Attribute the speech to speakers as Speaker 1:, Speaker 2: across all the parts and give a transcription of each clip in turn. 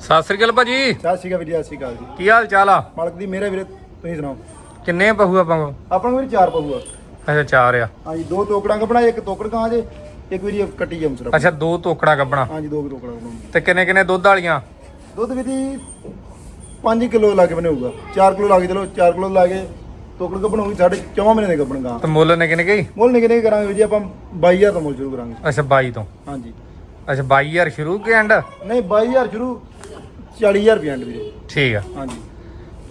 Speaker 1: ਸਤਿ ਸ੍ਰੀ ਅਕਾਲ ਭਾਜੀ।
Speaker 2: ਸਤਿ ਸ਼੍ਰੀ ਅਕਾਲ ਵੀਰ ਸਤਿ ਸ਼੍ਰੀ ਅਕਾਲ ਜੀ।
Speaker 1: ਕੀ ਹਾਲ ਚਾਲ ਆ?
Speaker 2: ਮਾਲਕ ਦੀ ਮੇਰੇ ਵੀਰੇ ਤੁਸੀਂ ਸੁਣਾਓ?
Speaker 1: ਕਿੰਨੇ ਪਹੂ ਆਪਾਂ ਕੋਲ?
Speaker 2: ਆਪਾਂ ਨੂੰ ਵੀਰ ਚਾਰ ਪਹੂਆ
Speaker 1: ਅੱਛਾ ਚਾਰ ਆ।
Speaker 2: ਹਾਂਜੀ ਦੋ ਤੋਕੜਾਂ ਕਪੜਾ ਇੱਕ ਤੋਕੜ ਕਾਂ ਜੇ ਇੱਕ ਵੀਰੀ ਕੱਟੀ ਜਮ ਸਿਰਫ।
Speaker 1: ਅੱਛਾ ਦੋ ਤੋਕੜਾ ਕੱਢਣਾ
Speaker 2: ਹਾਂਜੀ ਦੋ ਕੁ ਤੋਕੜਾਂ ਕਪੜਾ
Speaker 1: ਤੇ ਕਿੰਨੇ ਕਿੰਨੇ ਦੁੱਧ ਵਾਲੀਆਂ?
Speaker 2: ਦੁੱਧ ਵੀਰ ਜੀ 5 ਕਿਲੋ ਲਾ ਕੇ ਬਣਾਊਗਾ 4 ਕਿਲੋ ਲਾ ਕੇ ਚਲੋ 4 ਕਿਲੋ ਲਾ ਕੇ ਤੋਕੜ ਕਪਣ ਹੋਊਗੀ ਸਾਡੇ 4 ਮਹੀਨੇ ਦੇ ਕਪਣ ਕਾਂ
Speaker 1: ਤੇ ਮੁੱਲ ਨੇ ਕਿੰਨੇ ਗਈ
Speaker 2: ਮੁੱਲ ਨਿਕਨੇ ਨਿੱਕੇ ਕਰਾਂਗੇ ਵੀਰ ਜੀ ਆਪਾਂ 22000 ਤੋਂ ਮੁੱਲ ਸ਼ੁਰੂ ਕਰਾਂਗੇ।
Speaker 1: ਅੱਛਾ 22 ਤੋਂ।
Speaker 2: ਹਾਂਜੀ।
Speaker 1: ਅੱਛਾ 22000 ਸ਼ੁਰੂ ਕਿ ਐਂਡ
Speaker 2: ਨਹੀਂ 22000 ਸ਼ੁਰੂ 40000 ਰੁਪਏ ਐਂਡ ਵੀਰੇ।
Speaker 1: ਠੀਕ ਆ।
Speaker 2: ਹਾਂਜੀ।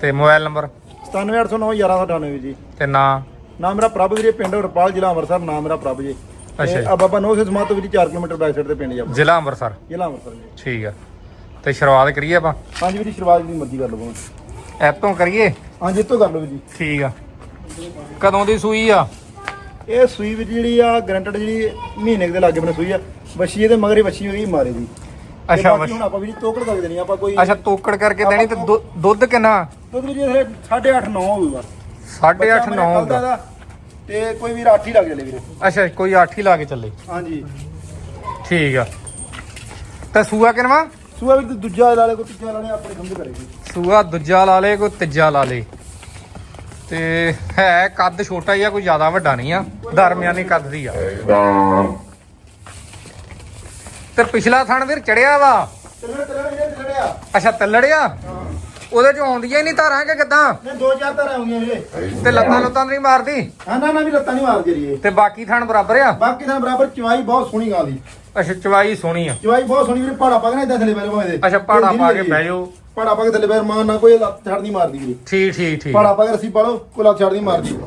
Speaker 1: ਤੇ ਮੋਬਾਈਲ ਨੰਬਰ?
Speaker 2: 97809 1198 ਵੀਰ ਜੀ।
Speaker 1: ਤੇ ਨਾਂ?
Speaker 2: ਨਾਮ ਮੇਰਾ ਪ੍ਰਭ ਵੀਰੇ ਪਿੰਡ ਰਪਾਲ ਜ਼ਿਲ੍ਹਾ ਅੰਮ੍ਰਿਤਸਰ ਨਾਮ ਮੇਰਾ ਪ੍ਰਭ ਜੀ।
Speaker 1: ਅੱਛਾ ਜੀ।
Speaker 2: ਆ ਬਾਬਾ ਨੋ ਸੇ ਸਮਾਤ ਤੋਂ ਵੀਰ 4 ਕਿਲੋਮੀਟਰ ਬੈਕ ਸਾਈਡ ਤੇ ਪਿੰਡ ਜੀ ਆਪਣਾ
Speaker 1: ਜ਼ਿਲ੍ਹਾ ਅੰਮ੍ਰਿਤਸਰ?
Speaker 2: ਜ਼ਿਲ੍ਹਾ ਅੰਮ੍ਰਿਤਸਰ ਜੀ।
Speaker 1: ਠੀਕ ਆ। ਤੇ ਸ਼ੁਰੂਆਤ ਕਰੀਏ ਆਪਾਂ?
Speaker 2: ਹਾਂਜੀ ਵੀਰ ਸ਼ੁਰੂਆਤ ਦੀ ਮਰਜ਼ੀ ਕਰ ਲਓ
Speaker 1: ਐਤੋਂ ਕਰੀਏ?
Speaker 2: ਹਾਂਜੀ ਇੱਥੋਂ ਕਰ ਲਓ ਵੀਰ ਜੀ।
Speaker 1: ਠੀਕ ਆ। ਕਦੋਂ ਦੀ ਸੂਈ ਆ?
Speaker 2: ਇਹ ਸੂਈ ਵਿੱਚ ਜਿਹੜੀ ਆ ਗਰੰਟਡ ਜਿਹੜੀ ਮਹੀਨੇ ਕੁ ਦੇ ਲਾਗੇ ਬਣੇ ਸੂਈ ਆ ਬੱਛੀ ਇਹਦੇ ਮਗਰ ਹੀ ਹੋਈ ਮਾਰੇ ਦੀ। ਤੇ
Speaker 1: ਅੱਛਾ,
Speaker 2: ਬਾਕੀ ਹੁਣ ਆਪਾਂ ਵੀ ਤੋਕੜ ਕਰ ਦੇਣੀ ਆਪਾਂ ਕੋਈ
Speaker 1: ਅੱਛਾ ਤੋਕੜ ਕਰਕੇ ਦੇਣੀ ਤੇ ਦੁ- ਦੁੱਧ ਕਿੰਨਾ?
Speaker 2: ਦੁੱਧ ਵੀਰ ਜੀ 8.5 9 ਹੋਊਗਾ
Speaker 1: 8.5 9 ਹੁੰਦਾ।
Speaker 2: ਦਾ ਤੇ ਕੋਈ ਵੀਰ 8 ਹੀ ਲੱਗ ਜਲੇ ਵੀਰੇ।
Speaker 1: ਅੱਛਾ ਕੋਈ 8 ਹੀ ਲਾ ਕੇ ਚੱਲੇ।
Speaker 2: ਹਾਂਜੀ।
Speaker 1: ਠੀਕ ਆ। ਤੇ ਸੂਆ ਕਿਨਵਾ?
Speaker 2: ਸੂਆ ਵੀ ਦੂਜਾ ਲਾਲੇ ਕੋ ਤੀਜਾ ਲਾਲੇ ਆਪਣੇ ਸਮਝ ਕਰੇਗੀ।
Speaker 1: ਸੂਆ ਦੂਜਾ ਲਾ ਲੇ ਕੋਈ ਤੀਜਾ ਲਾ ਲੇ। ਤੇ ਹੈ ਕੱਦ ਛੋਟਾ ਹੀ ਆ ਕੋਈ ਜ਼ਿਆਦਾ ਵੱਡਾ ਨਹੀਂ ਆ। ਦਰਮਿਆਨੀ ਕੱਦ ਦੀ ਆ। ਤੇ ਪਿਛਲਾ ਥਣ ਵੀਰ ਚੜਿਆ ਵਾ।
Speaker 2: ਵੀਰੇ
Speaker 1: ਅੱਛਾ ਤੱਲੜਿਆ? ਉਹਦੇ ਚ ਆਉਂਦੀਆਂ ਹੀ ਨਹੀਂ ਧਾਰਾਂ ਕਿ ਕਿਦਾਂ?
Speaker 2: ਨੇ ਦੋ ਚਾਰ ਤਾਂ ਆਉਂਦੀਆਂ ਵੀਰੇ।
Speaker 1: ਤੇ ਲੱਤਾਂ ਲੁੱਤਾਂ ਨਹੀਂ ਮਾਰਦੀ?
Speaker 2: ਹਾਂ ਨਾ ਨਾ ਵੀ ਲੱਤਾਂ ਨਹੀਂ ਮਾਰਦੀ ਇਹ।
Speaker 1: ਤੇ ਬਾਕੀ ਥਣ ਬਰਾਬਰ ਆ?
Speaker 2: ਬਾਕੀ ਤਾਂ ਬਰਾਬਰ ਚਵਾਈ ਬਹੁਤ ਸੋਹਣੀ ਗਾਂ ਦੀ।
Speaker 1: ਅੱਛਾ ਚਵਾਈ ਸੋਹਣੀ ਆ।
Speaker 2: ਚਵਾਈ ਬਹੁਤ ਸੋਹਣੀ ਵੀਰੇ ਪਹਾੜਾ ਪਾ ਕੇ ਨਾ ਇਦਾਂ ਥੱਲੇ ਬੈਠ ਭਾਵੇਂ
Speaker 1: ਅੱਛਾ ਪਹਾੜਾ ਪਾ ਕੇ ਬਹਿ ਜਾਓ।
Speaker 2: ਪਹਾੜਾ ਪਾ ਕੇ ਥੱਲੇ ਬੈਠ ਮਾਂ ਨਾ ਕੋਈ ਲੱਤ ਛੱਡ ਨਹੀਂ ਮਾਰਦੀ ਵੀਰੇ।
Speaker 1: ਠੀਕ ਠੀਕ ਠੀਕ।
Speaker 2: ਪਹਾੜਾ ਪਾ ਕੇ ਰੱਸੀ ਕੋਈ ਲੱਤ ਛੱਡ ਨਹੀਂ ਮਾਰਦੀ।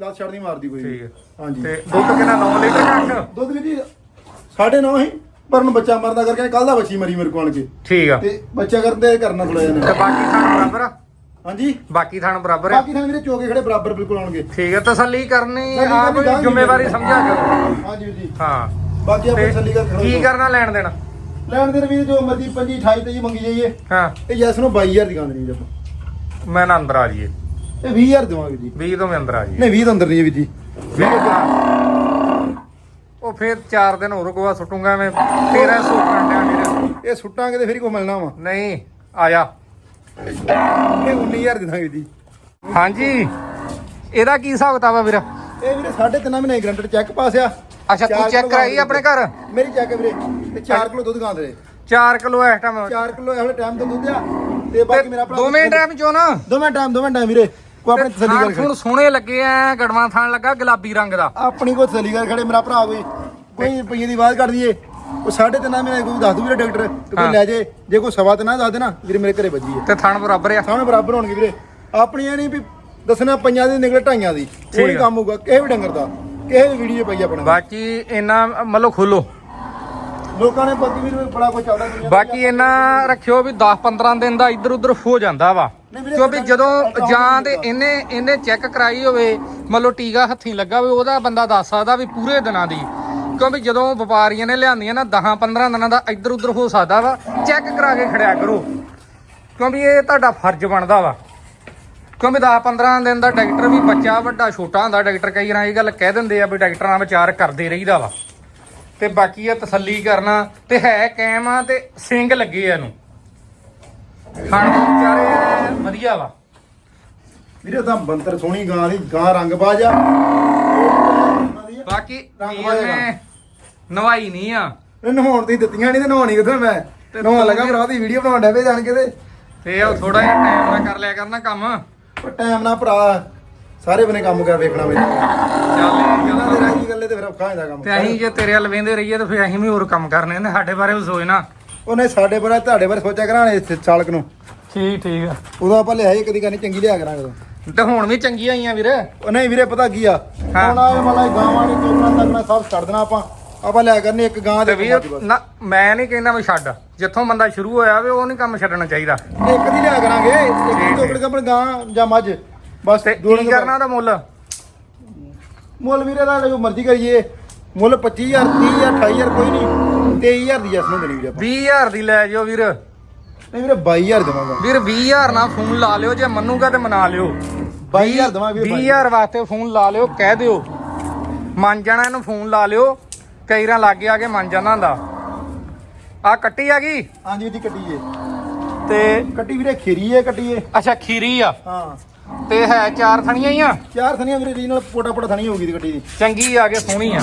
Speaker 2: ਲੱਤ ਛੱਡ ਨਹੀਂ ਮਾਰਦੀ ਕੋਈ।
Speaker 1: ਠੀਕ।
Speaker 2: ਹਾਂਜੀ।
Speaker 1: ਤੇ ਦੁੱਧ ਕਿੰਨਾ 9 ਲੀਟਰ ਘੱਟ?
Speaker 2: ਦੁੱਧ ਵੀ ਜੀ ਸਾਢੇ ਨੌ ਹੀ ਪਰ ਨੂੰ ਬੱਚਾ ਮਰਦਾ ਕਰਕੇ ਕੱਲ ਦਾ ਬੱਚੀ ਮਰੀ ਮੇਰੇ ਕੋਲ ਆਣ ਕੇ।
Speaker 1: ਠੀਕ ਆ।
Speaker 2: ਤੇ ਬੱਚਾ ਕਰਦੇ ਕਰਨਾ ਥੋੜਾ ਜਿਹਾ
Speaker 1: ਤੇ
Speaker 2: ਨੇ
Speaker 1: ਬਾਕੀ ਥਣ ਬਰਾਬਰ ਆ?
Speaker 2: ਹਾਂਜੀ।
Speaker 1: ਬਾਕੀ ਥਣ ਬਰਾਬਰ ਆ?
Speaker 2: ਬਾਕੀ ਤਾਂ ਵੀਰੇ ਚੋਕੇ ਖੜੇ ਬਰਾਬਰ ਬਿਲਕੁਲ ਆਉਣਗੇ।
Speaker 1: ਠੀਕ ਹੈ ਤਸੱਲੀ ਕਰਨੀ
Speaker 2: ਤਸੱਲੀ
Speaker 1: ਆ
Speaker 2: ਕਰਨੀ
Speaker 1: ਕੋਈ
Speaker 2: ਗਾਂਹ ਦੀ
Speaker 1: ਜ਼ਿੰਮੇਵਾਰੀ
Speaker 2: ਗੱਲ।
Speaker 1: ਸਮਝਿਆ ਕਰੋ
Speaker 2: ਹਾਂਜੀ ਵੀਰ ਜੀ।
Speaker 1: ਹਾਂ।
Speaker 2: ਬਾਕੀ ਆਪਾਂ
Speaker 1: ਤੇ
Speaker 2: ਤਸੱਲੀ ਕਰ ਖੜੋ
Speaker 1: ਕੀ ਕਰਨਾ ਲੈਣ ਦੇਣਾ?
Speaker 2: ਲੈਣ ਦੇ ਵੀਰ ਜੋ ਮਰਜ਼ੀ 25 28 ਤੇ ਜੀ ਮੰਗੀ ਜਾਈਏ।
Speaker 1: ਹਾਂ।
Speaker 2: ਇਹ ਜੈਸ ਨੂੰ 22000 ਦੀ ਗਾਂ ਦੇਣੀ ਜੀ ਆਪਾਂ।
Speaker 1: ਮੈਂ ਨਾ ਅੰਦਰ ਆ ਜੀਏ
Speaker 2: ਇਹ 20000 ਦੇਵਾਂਗੇ ਜੀ।
Speaker 1: 20 ਤੋਂ ਮੈਂ ਅੰਦਰ ਆ ਜੀਏ
Speaker 2: ਨਹੀਂ 20 ਤਾਂ ਅੰਦਰ ਨਹੀਂ ਹੈ ਵੀਰ ਜੀ।
Speaker 1: ਉਹ ਫੇਰ 4 ਦਿਨ ਹੋਰ ਗੋਆ ਸੁੱਟੂਗਾ ਮੈਂ 1300 ਕੰਡਿਆ ਵੀਰੇ
Speaker 2: ਇਹ ਸੁੱਟਾਂਗੇ ਤੇ ਫਿਰ ਕੋ ਮਿਲਣਾ ਵਾ।
Speaker 1: ਨਹੀਂ ਆ ਜਾ
Speaker 2: ਇਹ 19000 ਦੇ ਦਾਂਗੇ ਜੀ।
Speaker 1: ਹਾਂਜੀ। ਇਹਦਾ ਕੀ ਹਿਸਾਬ ਕਿਤਾਬ ਆ ਵੀਰ?
Speaker 2: ਇਹ ਵੀਰੇ 3.5 ਮਹੀਨੇ ਗਰੰਟਡ ਚੈੱਕ ਪਾਸ ਆ।
Speaker 1: ਅੱਛਾ ਤੂੰ ਚੈੱਕ ਕਰਾਈ ਆਪਣੇ ਘਰ?
Speaker 2: ਮੇਰੀ ਚੈੱਕ ਵੀਰੇ। ਤੇ 4 ਕਿਲੋ ਦੁੱਧ ਗਾਂ ਦੇ
Speaker 1: 4 ਕਿਲੋ ਇਸ ਟਾਈਮ
Speaker 2: 4 ਕਿਲੋ ਇਹੋ ਟਾਈਮ ਤੋਂ ਦੁੱਧ ਆ। ਤੇ ਬਾਕੀ ਮੇਰਾ ਭਰਾ
Speaker 1: ਦੋਵੇਂ ਟਾਈਮ ਚੋਂ ਨਾ?
Speaker 2: ਦੋਵੇਂ ਟਾਈਮ ਦੋਵੇਂ ਟਾਈਮ ਵੀਰੇ। ਕੋ ਆਪਣੀ ਤਸੱਲੀ
Speaker 1: ਥਾਣ
Speaker 2: ਕਰ ਖੜੇ
Speaker 1: ਥੁਣ ਸੋਹਣੇ ਲੱਗੇ ਐ ਗੜਵਾ ਥਾਣ ਲੱਗਾ ਗੁਲਾਬੀ ਰੰਗ ਦਾ।
Speaker 2: ਆਪਣੀ ਕੋ ਤਸੱਲੀ ਕਰ ਖੜੇ ਮੇਰਾ ਭਰਾ ਕੋਈ ਕੋਈ ਰੁਪਈਏ ਦੀ ਬਾਤ ਕਰ ਦਈਏ। ਉਹ ਸਾਢੇ ਤਿੰਨ ਮਹੀਨੇ ਕੋਈ ਦੱਸ ਦੂ ਵੀਰੇ ਡਾਕਟਰ ਕੋਈ। ਲੈ ਜੇ। ਜੇ ਕੋਈ ਸਵਾ ਤੇ ਨਾ ਦੱਸ ਦੇ ਨਾ ਵੀਰੇ ਮੇਰੇ ਘਰੇ ਵੱਜੀ ਹੈ
Speaker 1: ਤੇ ਥਣ ਬਰਾਬਰ ਆ।
Speaker 2: ਸਾਹਮਣੇ ਬਰਾਬਰ ਹੋਣਗੇ ਵੀਰੇ। ਆਪਣੀਆਂ ਨਹੀਂ ਵੀ ਦੱਸਣਾ ਪੰਜਾਂ ਦੀ ਨਿਕਲੇ ਢਾਈਆਂ ਦੀ।
Speaker 1: ਆ।
Speaker 2: ਕੰਮ ਹੋਊਗਾ ਕਿਸੇ ਵੀ ਡੰਗਰ ਦਾ। ਕਿਸੇ ਵੀ ਵੀਡੀਓ ਪਈ ਆਪਣਾ
Speaker 1: ਬਾਕੀ ਇਹਨਾਂ ਮਤਲਬ ਖੋਲੋ।
Speaker 2: ਲੋਕਾਂ ਨੇ ਬਾਕੀ ਵੀਰੇ ਬੜਾ ਕੁਝ ਦੁਨੀਆ
Speaker 1: ਬਾਕੀ ਇਹਨਾਂ ਰੱਖਿਓ ਵੀ 10 15 ਦਿਨ ਦਾ ਇੱਧਰ ਉੱਧਰ ਹੋ ਜਾਂਦਾ ਵਾ। ਕਿਉਂਕਿ ਜਦੋਂ ਜਾਂ ਤੇ ਇਹਨੇ ਇਹਨੇ ਚੈੱਕ ਕਰਾਈ ਹੋਵੇ ਮਤਲਬ ਟੀਕਾ ਹੱਥੀਂ ਲੱਗਾ ਹੋਵੇ ਉਹਦਾ ਬੰਦਾ ਦੱਸ ਸਕਦਾ ਵੀ ਪੂਰੇ ਦਿਨਾਂ ਦੀ। ਕਿਉਂਕਿ ਜਦੋਂ ਵਪਾਰੀਆਂ ਨੇ ਲਿਆਂਦੀਆਂ ਨਾ 10 15 ਦਿਨਾਂ ਦਾ ਇੱਧਰ ਉੱਧਰ ਹੋ ਸਕਦਾ ਵਾ ਚੈੱਕ ਕਰਾ ਕੇ ਖੜਿਆ ਕਰੋ। ਕਿਉਂਕਿ ਇਹ ਤੁਹਾਡਾ ਫਰਜ਼ ਬਣਦਾ ਵਾ। ਕਿਉਂਕਿ 10 15 ਦਿਨ ਦਾ ਡਾਕਟਰ ਵੀ ਬੱਚਾ ਵੱਡਾ ਛੋਟਾ ਹੁੰਦਾ ਡਾਕਟਰ ਕਈ ਵਾਰ ਇਹ ਗੱਲ ਕਹਿ ਦਿੰਦੇ ਆ ਵੀ ਡਾਕਟਰਾਂ ਨਾਲ ਵਿਚਾਰ ਕਰਦੇ ਰਹੀਦਾ ਵਾ। ਤੇ ਬਾਕੀ ਆ ਤਸੱਲੀ ਕਰਨਾ ਤੇ ਹੈ ਕਾਇਮ ਆ ਤੇ ਸਿੰਗ ਲੱਗੇ ਆ ਇਹਨੂੰ। ਖਾਣ ਵਿਚਾਰੇ ਵਧੀਆ ਵਾ।
Speaker 2: ਵੀਰੇ ਤਾਂ ਬੰਤਰ ਸੋਹਣੀ ਗਾਂ ਦੀ ਗਾਂ ਰੰਗ ਬਾਜ ਆ
Speaker 1: ਬਾਕੀ
Speaker 2: ਰੰਗ
Speaker 1: ਵੀਰ। ਨੇ ਨਵਾਈ ਨਹੀਂ ਆ।
Speaker 2: ਇਹ ਨਹਾਉਣ ਦੀ ਦਿੱਤੀਆਂ ਨਹੀਂ ਤੇ ਨਹਾਉਣੀ ਕਿੱਥੇ ਮੈਂ। ਨਹਾਉਣ ਲੱਗਾ ਭਰਾ ਦੀ ਵੀਡੀਓ ਬਣਾਉਣ ਡੇ ਪਏ ਜਾਣ ਕੇ ਤੇ।
Speaker 1: ਤੇ ਉਹ ਥੋੜਾ ਜਿਹਾ ਟਾਈਮ ਨਾਲ ਕਰ ਲਿਆ ਕਰਨਾ ਕੰਮ।
Speaker 2: ਪਰ ਟਾਈਮ ਨਾਲ ਭਰਾ ਸਾਰੇ ਬਨੇ ਕੰਮ ਕਰ ਵੇਖਣਾ ਮੈਨੂੰ
Speaker 1: ਚੱਲ ਇਹ
Speaker 2: ਇਹਨਾਂ
Speaker 1: ਗੱਲ
Speaker 2: ਦੇ ਰਾਜੀ ਗੱਲੇ ਤੇ ਫਿਰ ਔਖਾ ਹੁੰਦਾ ਕੰਮ
Speaker 1: ਤੇ ਅਸੀਂ ਜੇ ਤੇਰੇ ਵੱਲ ਵੇਂਦੇ ਰਹੀਏ ਤਾਂ ਫਿਰ ਅਸੀਂ ਵੀ ਹੋਰ ਕੰਮ ਕਰਨੇ ਨੇ ਸਾਡੇ ਬਾਰੇ ਵੀ ਸੋਚਣਾ।
Speaker 2: ਉਹਨੇ ਸਾਡੇ ਬਾਰੇ ਤੁਹਾਡੇ ਬਾਰੇ ਸੋਚਿਆ ਕਰਾਣੇ ਇਸ ਸਾਲਕ ਨੂੰ।
Speaker 1: ਠੀਕ ਠੀਕ ਆ।
Speaker 2: ਉਦੋਂ ਆਪਾਂ ਲਿਆਈ ਕਦੀ ਕਰਨੀ ਚੰਗੀ ਲਿਆ ਕਰਾਂਗੇ ਉਦੋਂ।
Speaker 1: ਤੇ ਹੁਣ ਵੀ ਚੰਗੀਆਂ ਆਈਆਂ ਵੀਰ।
Speaker 2: ਉਹ ਨਹੀਂ ਵੀਰੇ ਪਤਾ ਕੀ ਆ?
Speaker 1: ਹਾਂ।
Speaker 2: ਹੁਣ ਆ ਮਲਾ ਗਾਵਾਂ ਨੇ ਤੋਕਣਾ ਤੱਕਣਾ ਸਭ ਛੱਡ ਦੇਣਾ ਆਪਾਂ। ਆਪਾਂ ਲਿਆ ਕਰਨੀ ਇੱਕ ਗਾਂ
Speaker 1: ਤੇ
Speaker 2: ਦੇ
Speaker 1: ਵੀਰ ਨਾ ਮੈਂ ਨਹੀਂ ਕਹਿੰਦਾ ਵੀ ਛੱਡ। ਜਿੱਥੋਂ ਬੰਦਾ ਸ਼ੁਰੂ ਹੋਇਆ ਵੇ ਉਹ ਨਹੀਂ ਕੰਮ ਛੱਡਣਾ ਚਾਹੀਦਾ।
Speaker 2: ਇੱਕ ਦੀ ਲਿਆ ਕਰਾਂਗੇ। ਇੱਕ ਤੋਕੜ ਕੰਪਨ ਗਾਂ ਜਾਂ ਮੱਝ। ਬਸ
Speaker 1: ਤੇ
Speaker 2: ਦੋ
Speaker 1: ਕੀ
Speaker 2: ਨੰਬਰ-
Speaker 1: ਕਰਨਾ ਉਹਦਾ ਮੁੱਲ?
Speaker 2: ਮੁੱਲ ਵੀਰੇ ਦਾ ਜੋ ਮਰਜ਼ੀ ਕਰੀਏ। ਮੁੱਲ 25000 30000 28000 ਕੋਈ ਨਹੀਂ। 23000 ਦੀ ਜਸ ਨੂੰ ਦੇਣੀ ਵੀਰੇ ਆਪਾਂ।
Speaker 1: 20000 ਦੀ ਲੈ ਜਿਓ ਵੀਰ।
Speaker 2: ਨਹੀਂ ਵੀਰੇ 22000 ਦੇਵਾਂਗਾ।
Speaker 1: ਵੀਰ 20000 ਨਾਲ ਫੋਨ ਲਾ ਲਿਓ ਜੇ ਮੰਨੂਗਾ ਤੇ ਮਨਾ ਲਿਓ।
Speaker 2: 22000 ਦੇਵਾਂ ਵੀਰੇ
Speaker 1: 20000 ਵਾਸਤੇ ਫੋਨ ਲਾ ਲਿਓ ਕਹਿ ਦਿਓ। ਮੰਨ ਜਾਣਾ ਇਹਨੂੰ ਫੋਨ ਲਾ ਲਿਓ ਕਈ ਰਾਂ ਲਾਗੇ ਆ ਕੇ ਮੰਨ ਜਾਣਾ ਹੁੰਦਾ ਆ ਕੱਟੀ ਆ ਗਈ?
Speaker 2: ਹਾਂਜੀ ਜੀ ਕੱਟੀ ਏ।
Speaker 1: ਤੇ
Speaker 2: ਕੱਟੀ ਵੀਰੇ ਖੀਰੀ ਏ ਕੱਟੀ ਏ।
Speaker 1: ਅੱਛਾ ਖੀਰੀ ਆ।
Speaker 2: ਹਾਂ।
Speaker 1: ਤੇ ਹੈ ਚਾਰ ਥਣੀਆਂ ਹੀ ਆ?
Speaker 2: ਚਾਰ ਥਣੀਆਂ ਵੀਰੇ ਰੀਜਨਲ ਪੋਟਾ ਪੋਟਾ ਥਣੀ ਹੋਊਗੀ ਦੀ ਕੱਟੀ ਦੀ।
Speaker 1: ਚੰਗੀ ਆ ਕੇ ਸੋਹਣੀ ਆ।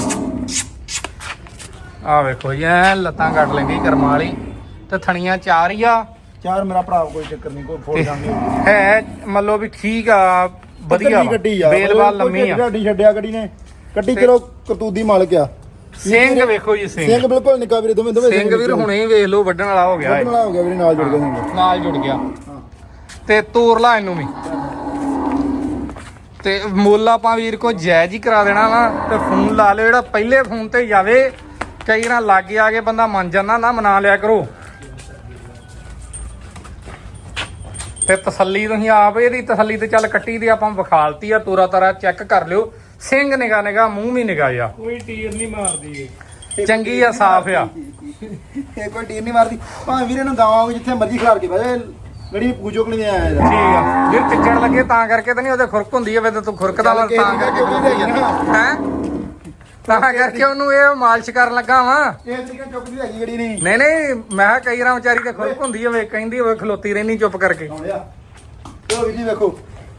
Speaker 1: ਆ ਵੇਖੋ ਜੀ ਐ ਲੱਤਾਂ ਕੱਟ ਲੈਂਦੀ ਕਰਮਾਂ ਵਾਲੀ। ਤੇ ਥਣੀਆਂ ਚਾਰ ਹੀ ਆ।
Speaker 2: ਚਾਰ ਮੇਰਾ ਭਰਾ ਕੋਈ ਚੱਕਰ ਨਹੀਂ ਕੋਈ ਫੋੜ ਜਾਂਦੀ
Speaker 1: ਹੈ ਮੰਨ ਵੀ ਠੀਕ ਆ ਵਧੀਆ ਬੇਲਵਾਲ ਲੰਮੀ ਆ।
Speaker 2: ਗੱਡੀ ਛੱਡਿਆ ਗੱਡੀ ਨੇ। ਕੱਟੀ ਚਲੋ ਕਰਤੂਦੀ ਮਾਲਕ ਆ।
Speaker 1: ਸਿੰਘ ਵੇਖੋ ਜੀ ਸਿੰਘ।
Speaker 2: ਸਿੰਘ ਬਿਲਕੁਲ ਨਿੱਕਾ ਵੀਰੇ ਦੋਵੇਂ ਦੋਵੇਂ
Speaker 1: ਸਿੰਘ ਵੀਰ ਹੁਣੇ ਹੀ ਵੇਖ ਲਓ ਵੱਢਣ ਵਾਲਾ ਹੋ ਗਿਆ ਇਹ।
Speaker 2: ਵਾਲਾ ਹੋ ਗਿਆ ਵੀਰੇ ਨਾਲ ਜੁੜ ਸਿੰਘ
Speaker 1: ਨਾਲ ਜੁੜ ਗਿਆ। ਤੇ ਤੋਰ ਲਾ ਇਹਨੂੰ ਵੀ। ਤੇ ਮੁੱਲ ਆਪਾਂ ਵੀਰ ਕੋ ਜਾਇਜ਼ ਹੀ ਕਰਾ ਦੇਣਾ ਵਾ ਤੇ ਫੋਨ ਲਾ ਲਿਓ ਜਿਹੜਾ ਪਹਿਲੇ ਫੋਨ ਤੇ ਜਾਵੇ ਕਈ ਵਾਰ ਲਾਗੇ ਆ ਕੇ ਬੰਦਾ ਮੰਨ ਜਾਂਦਾ ਨਾ ਮਨਾ ਲਿਆ ਕਰੋ। ਤੇ ਤਸੱਲੀ ਤੁਸੀਂ ਆਪ ਇਹਦੀ ਤਸੱਲੀ ਤੇ ਚੱਲ ਕੱਟੀ ਦੀ ਆਪਾਂ ਵਿਖਾਲਤੀ ਆ ਤੋਰਾ ਤਾਰਾ ਚੈੱਕ ਕਰ ਲਿਓ। ਸਿੰਘ ਨਿਗਾ ਨਿਗਾ ਮੂੰਹ ਵੀ ਨਿਗਾ ਆ
Speaker 3: ਕੋਈ ਟੀਰ ਨਹੀਂ ਮਾਰਦੀ ਇਹ।
Speaker 1: ਚੰਗੀ ਆ ਸਾਫ਼ ਆ।
Speaker 2: ਇਹ ਕੋਈ ਟੀਰ ਨਹੀਂ ਮਾਰਦੀ। ਭਾਵੇਂ ਵੀਰੇ ਨੂੰ ਗਾਵਾਂ ਜਿੱਥੇ ਮਰਜ਼ੀ ਖਿਲਾਰ ਕੇ ਬਹਿ ਗੜੀ ਪੂਜੋਕ ਨਹੀਂ ਆਇਆ ਇਹਦਾ।
Speaker 1: ਠੀਕ ਆ। ਵੀਰ ਟਿੱਚਣ ਲੱਗੇ ਤਾਂ ਕਰਕੇ ਤਾਂ ਨਹੀਂ ਉਹਦੇ ਖੁਰਕ ਹੁੰਦੀ ਆ ਵੇ ਤੂੰ ਖੁਰਕਦਾ ਵਾ ਤਾਂ ਕਰਕੇ ਹੈ? ਤਾਂ ਕਰਕੇ ਉਹਨੂੰ ਇਹ ਮਾਲਿਸ਼ ਕਰਨ ਲੱਗਾ ਵਾਂ।
Speaker 2: ਇਹ ਤਰੀਕੇ ਚੁੱਕਦੀ ਹੈਗੀ ਗੜੀ ਨਹੀਂ।
Speaker 1: ਨਹੀਂ ਨਹੀਂ ਮੈਂ ਕਿਹਾ ਕਈ ਰਾਂ ਵਿਚਾਰੀ ਤੇ ਖੁਰਕ ਹੁੰਦੀ ਹੋਵੇ ਕਹਿੰਦੀ ਹੋਵੇ ਖਲੋਤੀ ਰਹਿਣੀ ਚੁੱਪ ਕਰਕੇ।
Speaker 2: ਆਉਂਦਿਆ ਚਲੋ ਵੀਰ ਜੀ ਵੇਖੋ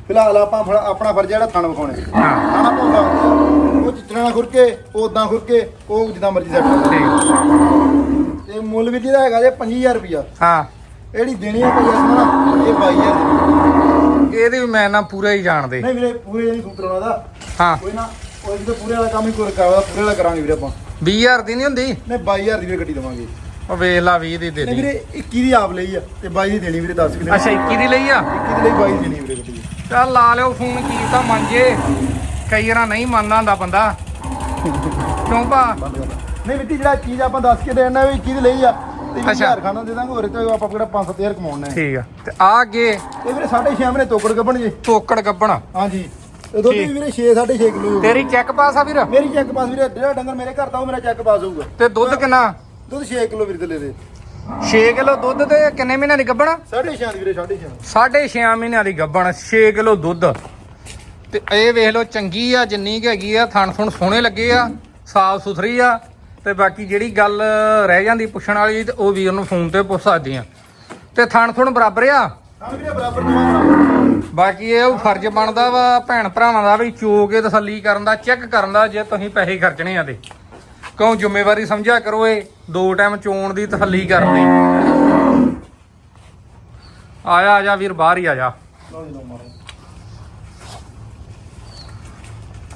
Speaker 2: ਫਿਲਹਾਲ ਆਪਾਂ ਫੜ- ਆਪਣਾ ਫਰਜ਼ ਜਿਹੜਾ ਥਣ ਵਿਖਾਉਣੇ
Speaker 1: ਹਾਂ।
Speaker 2: ਥਾਣਾ ਪਾਉਂਦਾ ਉਹ ਨਾਲ ਖੁਰਕੇ ਉਹ ਉਦਾਂ ਖੁਰਕੇ ਉਹ ਜਿੱਦਾਂ ਮਰਜ਼ੀ ਸੈੱਟ ਕਰ
Speaker 1: ਠੀਕ।
Speaker 2: ਤੇ ਮੁੱਲ ਵੀ ਜਿਹਦਾ ਹੈਗਾ ਜੇ 25000 ਰੁਪਿਆ
Speaker 1: ਹਾਂ।
Speaker 2: ਇਹੜੀ ਦੇਣੀ ਹੈ ਭਾਈ ਅਸਮਾ ਇਹ 22000 ਦੇਣੀ
Speaker 1: ਇਹਦੀ ਵੀ ਮੈਂ ਨਾ ਪੂਰਾ ਹੀ ਜਾਣਦੇ।
Speaker 2: ਨਹੀਂ ਵੀਰੇ ਪੂਰੇ ਨਹੀਂ ਸੂਤਰਣਾ ਦਾ।
Speaker 1: ਹਾਂ।
Speaker 2: ਕੋਈ ਨਾ। ਉਹ ਜਿਹਦੇ ਪੂਰੇ ਵਾਲਾ ਕੰਮ ਹੀ ਕੋਈ ਰਕਾਵਾ ਪੂਰੇ ਵਾਲਾ ਕਰਾਂਗੇ ਵੀਰੇ ਆਪਾਂ।
Speaker 1: 20000 ਦੀ ਨਹੀਂ ਹੁੰਦੀ?
Speaker 2: ਨਹੀਂ 22000 ਦੀ ਵੀਰੇ ਗੱਡੀ ਦਵਾਂਗੇ।
Speaker 1: ਉਹ ਵੇਖ ਲਾ 20 ਦੀ ਦੇ
Speaker 2: ਨਹੀਂ
Speaker 1: ਦੀ।
Speaker 2: ਵੀਰੇ 21 ਦੀ ਆਪ ਲਈ ਆ ਤੇ 22 ਦੀ ਦੇਣੀ ਵੀਰੇ 10 ਕਿਲੇ
Speaker 1: ਅੱਛਾ 21 ਦੀ ਲਈ ਆ?
Speaker 2: 21 ਦੀ ਲਈ 22 ਦੀ ਦੇਣੀ ਵੀਰੇ ਗੱਡੀ।
Speaker 1: ਚੱਲ ਲਾ ਲਿਓ ਫੋਨ ਕੀ ਤਾਂ ਮੰਨ ਜੇ ਕਈ ਵਾਰਾਂ ਨਹੀਂ ਮੰਨਦਾ ਹੁੰਦਾ ਬੰਦਾ। ਕਿਉਂ ਭਾ?
Speaker 2: ਨਹੀਂ ਮਿੱਟੀ ਜਿਹੜਾ ਚੀਜ਼ ਆਪਾਂ ਦੱਸ ਕੇ ਦੇਣਾ ਵੀ 21 ਦੀ ਲਈ ਆ ਤੇ
Speaker 1: ਅੱਛਾ।
Speaker 2: 20000 ਖਾਣਾ ਦੇ ਦਾਂਗੇ ਹੋਰ ਤੇ ਆਪਾਂ ਕਿਹੜਾ 5-7000 ਕਮਾਉਣਾ ਹੈ
Speaker 1: ਠੀਕ ਆ। ਤੇ ਆ ਅੱਗੇ
Speaker 2: ਇਹ ਵੀਰੇ 6.5 ਮਹੀਨੇ ਤੋਕੜ ਗੱਬਣ ਜੀ।
Speaker 1: ਤੋਕੜ ਗੱਬਣਾ।
Speaker 2: ਹਾਂਜੀ। ਤੇ ਦੁੱਧ ਵੀ। ਵੀਰੇ 6 6.5 ਕਿਲੋ ਹੋਊਗਾ।
Speaker 1: ਤੇਰੀ ਚੈੱਕ ਪਾਸ ਆ ਵੀਰ?
Speaker 2: ਮੇਰੀ ਚੈੱਕ ਪਾਸ ਵੀਰੇ ਜਿਹੜਾ ਡੰਗਰ ਮੇਰੇ ਘਰ ਦਾ ਉਹ ਮੇਰਾ ਚੈੱਕ ਪਾਸ ਹੋਊਗਾ।
Speaker 1: ਤੇ ਦੁੱਧ ਕਿੰਨਾ?
Speaker 2: ਦੁੱਧ 6 ਕਿਲੋ ਵੀਰੇ ਥੱਲੇ ਦੇ।
Speaker 1: 6 ਕਿਲੋ ਦੁੱਧ ਤੇ ਕਿੰਨੇ ਮਹੀਨਿਆਂ ਦੀ ਗੱਬਣ
Speaker 2: 6.5 ਦੀ ਵੀਰੇ 6.5
Speaker 1: 6.5 ਮਹੀਨਿਆਂ ਦੀ ਗੱਬਣ 6 ਕਿਲੋ ਦੁੱਧ। ਤੇ ਇਹ ਵੇਖ ਲਓ ਚੰਗੀ ਆ ਜਿੰਨੀ ਕੁ ਹੈਗੀ ਆ ਥਣ ਥੁਣ ਸੋਹਣੇ ਲੱਗੇ ਆ ਸਾਫ਼ ਸੁਥਰੀ ਆ ਤੇ ਬਾਕੀ ਜਿਹੜੀ ਗੱਲ ਰਹਿ ਜਾਂਦੀ ਪੁੱਛਣ ਵਾਲੀ ਤੇ ਉਹ ਵੀਰ ਨੂੰ ਫੋਨ ਤੇ ਪੁੱਛ ਸਕਦੇ ਆ। ਤੇ ਥਣ ਥੁਣ ਬਰਾਬਰ ਆ? ਬਾਕੀ ਇਹ ਉਹ ਫਰਜ਼ ਬਣਦਾ ਵਾ, ਭੈਣ ਭਰਾਵਾਂ ਦਾ ਵੀ ਚੋ ਕੇ ਤਸੱਲੀ ਕਰਨ ਦਾ ਚੈੱਕ ਕਰਨ ਦਾ, ਜੇ ਤੁਸੀਂ ਪੈਸੇ ਖਰਚਣੇ ਆ ਤੇ। ਕਿਉਂ ਜ਼ਿੰਮੇਵਾਰੀ ਸਮਝਿਆ ਕਰੋ ਇਹ, ਦੋ ਟਾਈਮ ਚੋਣ ਦੀ ਤਸੱਲੀ ਕਰਨ। ਦੀ ਆਇਆ ਆ ਜਾ ਵੀਰ, ਬਾਹਰ ਹੀ ਆ ਜਾ।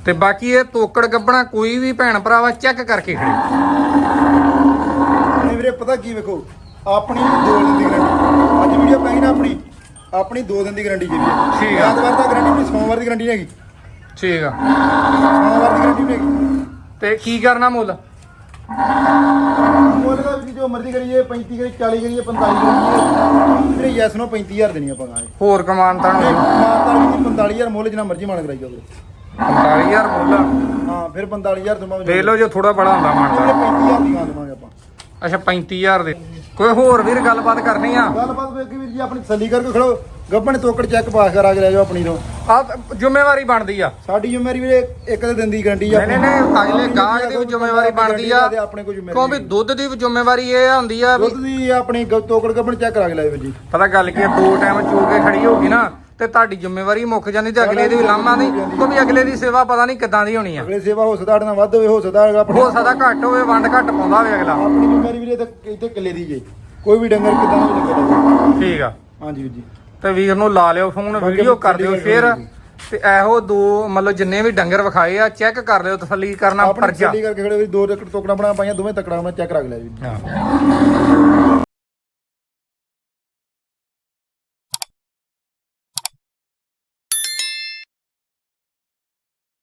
Speaker 1: ਤੇ ਬਾਕੀ ਇਹ ਤੋਕੜ ਗੱਬਣਾ ਕੋਈ ਵੀ ਭੈਣ ਭਰਾ ਵਾ ਚੈੱਕ ਕਰਕੇ ਖੜੇ।
Speaker 2: ਵੀਰੇ, ਪਤਾ ਕੀ ਵੇਖੋ, ਆਪਣੀ ਦੋ ਦੀ ਗਾਰੰਟੀ ਅੱਜ ਵੀਡੀਓ ਪਾਈ ਨਾ ਆਪਣੀ। ਆਪਣੀ ਦੋ ਦਿਨ ਦੀ ਗਾਰੰਟੀ ਜੀ ਵੀਰੇ
Speaker 1: ਠੀਕ ਆ।
Speaker 2: ਐਤਵਾਰ ਦਾ ਗਾਰੰਟੀ ਨਹੀਂ ਸੋਮਵਾਰ ਦੀ ਗਾਰੰਟੀ ਨਹੀਂ ਹੈਗੀ।
Speaker 1: ਠੀਕ ਆ।
Speaker 2: ਸੋਮਵਾਰ ਦੀ ਗਾਰੰਟੀ ਨਹੀਂ ਹੈਗੀ।
Speaker 1: ਤੇ ਕੀ ਕਰਨਾ ਮੁੱਲ?
Speaker 2: ਮੁੱਲ ਦਾ ਵੀ ਜੋ ਮਰਜ਼ੀ ਕਰੀਏ 35 ਕਰੀਏ 40 ਕਰੀਏ 45 ਕਰੀਏ। ਵੀਰੇ ਯੈਸ ਨੂੰ 35000 ਦੇਣੀ ਆਪਾਂ ਗਾਏ
Speaker 1: ਹੋਰ ਕਮਾਨਤਾਂ ਨੂੰ
Speaker 2: ਮਾਰਤਾ ਵੀ 45000 ਮੁੱਲ ਜਿੰਨਾ ਮਰਜ਼ੀ ਮਾਨ ਕਰਾਈ ਜਾਓ
Speaker 1: 45000 ਮੁੱਲ?
Speaker 2: ਹਾਂ ਫਿਰ 45000 ਦਵਾਂਗੇ
Speaker 1: ਦੇਖ ਲਓ ਜੇ ਥੋੜਾ ਬੜਾ ਹੁੰਦਾ ਮਾਨਤਾ।
Speaker 2: 35000 ਦੀ ਗਾਂ ਦਵਾਂਗੇ ਆਪਾਂ।
Speaker 1: ਅੱਛਾ 35000 ਦੇ। ਕੋਈ ਹੋਰ ਵੀਰ ਗੱਲਬਾਤ ਕਰਨੀ ਆ?
Speaker 2: ਗੱਲਬਾਤ ਵੇਖ ਵੀਰ ਜੀ ਆਪਣੀ ਤਸੱਲੀ ਕਰਕੇ ਖੜੋ। ਗੱਬਣ ਤੋਕੜ ਚੈੱਕ ਪਾਸ ਕਰਾ ਕੇ ਲੈ ਜਾਓ ਆਪਣੀ ਤੋਂ।
Speaker 1: ਆ ਜ਼ਿੰਮੇਵਾਰੀ ਬਣਦੀ ਆ।
Speaker 2: ਸਾਡੀ ਜ਼ਿੰਮੇਵਾਰੀ ਵੀਰੇ ਇੱਕ ਦੇ ਦਿਨ ਦੀ ਗਾਰੰਟੀ ਆ।
Speaker 1: ਨਹੀਂ ਨਹੀਂ ਅਗਲੇ ਗਾਹਕ ਦੀ ਵੀ ਜ਼ਿੰਮੇਵਾਰੀ ਬਣਦੀ ਆ
Speaker 2: ਆਪਣੇ ਜ਼ਿੰਮੇਵਾਰੀ
Speaker 1: ਵੀ ਦੁੱਧ ਦੀ ਵੀ ਜ਼ਿੰਮੇਵਾਰੀ ਇਹ ਹੁੰਦੀ ਆ ਵੀ
Speaker 2: ਦੁੱਧ ਦੀ ਆਪਣੀ ਤੋਕੜ ਗੱਬਣ ਚੈੱਕ ਕਰਾ ਕੇ ਲੈ ਵੀਰ ਜੀ।
Speaker 1: ਪਤਾ ਗੱਲ ਕੀ ਆ ਦੋ ਟਾਈਮ ਚੋ ਕੇ ਖੜੀ ਹੋਗੀ ਨਾ ਤੇ ਤੁਹਾਡੀ ਜ਼ਿੰਮੇਵਾਰੀ ਮੁੱਕ ਜਾਂਦੀ ਤੇ ਅਗਲੇ ਦੀ ਵੀ ਲਾਮਾ ਨਹੀਂ ਕਿਉਂਕਿ ਅਗਲੇ ਦੀ ਸੇਵਾ ਪਤਾ ਨਹੀਂ ਕਿੱਦਾਂ ਦੀ ਹੋਣੀ ਆ।
Speaker 2: ਅਗਲੇ ਸੇਵਾ ਹੋ ਸਕਦਾ ਨਾਲ ਵੱਧ ਹੋਵੇ ਹੋ ਸਕਦਾ ਹੈਗਾ ਆਪਣੀ।
Speaker 1: ਹੋ ਸਕਦਾ ਘੱਟ ਹੋਵੇ ਵੰਡ ਘੱਟ ਪਾਉਂਦਾ ਹੋਵੇ ਅਗਲਾ।
Speaker 2: ਆਪਣੀ ਜ਼ਿੰਮੇਵਾਰੀ ਵੀਰੇ ਤਾਂ ਇੱਥੇ ਕਿੱਲੇ ਦੀ ਜੇ। ਕੋਈ ਵੀ ਡੰਗਰ ਕਿਦਾਂ ਵੀ ਲੱਗਦਾ
Speaker 1: ਠੀਕ ਆ।
Speaker 2: ਹਾਂਜੀ ਵੀਰ ਜੀ।
Speaker 1: ਤੇ ਵੀਰ ਨੂੰ ਲਾ ਲਿਓ ਫੋਨ ਵੀਡੀਓ ਕਰ ਦਿਓ ਸ਼ੇਅਰ ਤੇ ਇਹੋ ਦੋ ਮਤਲਬ ਜਿੰਨੇ ਵੀ ਡੰਗਰ ਵਿਖਾਏ ਆ ਚੈੱਕ ਕਰ ਲਿਓ ਤਸੱਲੀ ਕਰਨਾ
Speaker 2: ਆਪਣੀ
Speaker 1: ਫਰਜ਼ ਆ।
Speaker 2: ਤਸੱਲੀ ਕਰਕੇ ਖੜੇ ਦੋ ਤੋਕੜਾਂ ਬਣਾ ਪਾਈਆਂ ਦੋਵੇਂ ਤਕੜਾ ਮੈਂ ਚੈੱਕ ਕਰਾ ਕੇ ਲੈ ਵੀਰ ਜੀ।
Speaker 1: ਹਾਂ।